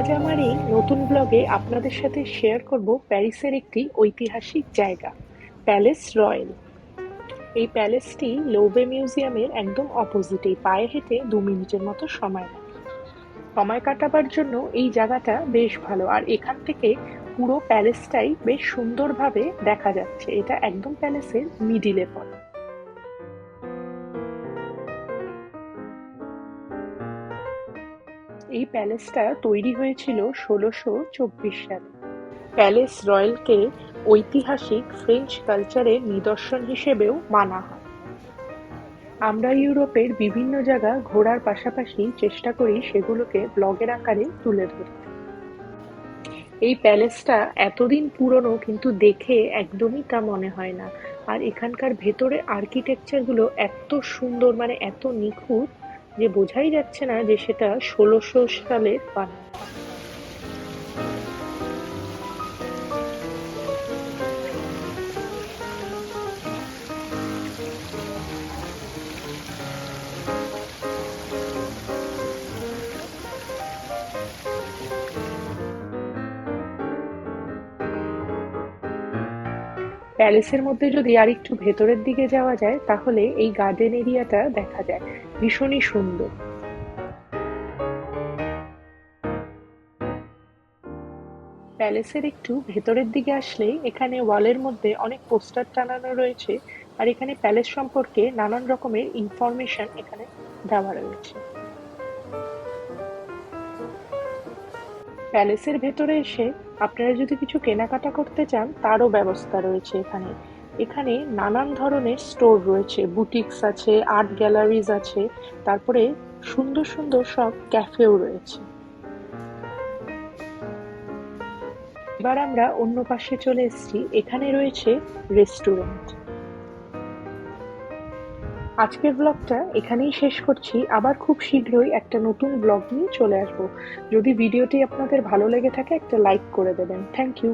আজ আমার এই নতুন ব্লগে আপনাদের সাথে শেয়ার করব প্যারিসের একটি ঐতিহাসিক জায়গা প্যালেস রয়্যাল এই প্যালেসটি লোবে মিউজিয়ামের একদম অপোজিটেই পায়ে হেঁটে দু মিনিটের মতো সময় লাগে সময় কাটাবার জন্য এই জায়গাটা বেশ ভালো, আর এখান থেকে পুরো প্যালেসটাই বেশ সুন্দরভাবে দেখা যাচ্ছে। এটা একদম প্যালেসের মিডিলে পড়ে। এই প্যালেসটা তৈরি হয়েছিল ষোলোশো চব্বিশ সালে। প্যালেস রয়্যালকে ঐতিহাসিক ফ্রেঞ্চ কালচারের নিদর্শন হিসেবেও মানা হয়। আমরা ইউরোপের বিভিন্ন জায়গা ঘোরার পাশাপাশি চেষ্টা করি সেগুলোকে ব্লগের আকারে তুলে ধরতে। এই প্যালেসটা এতদিন পুরনো কিন্তু দেখে একদমই তা মনে হয় না। আর এখানকার ভেতরে আর্কিটেকচারগুলো এত সুন্দর মানে এত নিখুঁত যে বোঝাই যাচ্ছে না যে সেটা ষোলোশো সালের বানানো প্যালেসের মধ্যে যদি আর একটু ভেতরের দিকে যাওয়া যায়, তাহলে এই গার্ডেন এরিয়াটা দেখা যায়। ভীষণই সুন্দর। প্যালেসের একটু ভেতরের দিকে আসলেই এখানে ওয়ালের মধ্যে অনেক পোস্টার টানানো রয়েছে আর এখানে প্যালেস সম্পর্কে নানান রকমের ইনফরমেশন এখানে দেওয়া রয়েছে। প্যালেসের ভেতরে এসে আপনারা যদি কিছু কেনাকাটা করতে চান, তারও ব্যবস্থা রয়েছে এখানে। এখানে নানান ধরনের স্টোর রয়েছে, বুটিক্স আছে, আর্ট গ্যালারিজ আছে, তারপরে সুন্দর সুন্দর সব ক্যাফেও রয়েছে। এবার আমরা অন্য পাশে চলে এসেছি। এখানে রয়েছে রেস্টুরেন্ট। আজকের ব্লগটা এখানেই শেষ করছি। আবার খুব শীঘ্রই একটা নতুন ব্লগ নিয়ে চলে আসব। যদি ভিডিওটি আপনাদের ভালো লেগে থাকে, একটা লাইক করে দেবেন। Thank you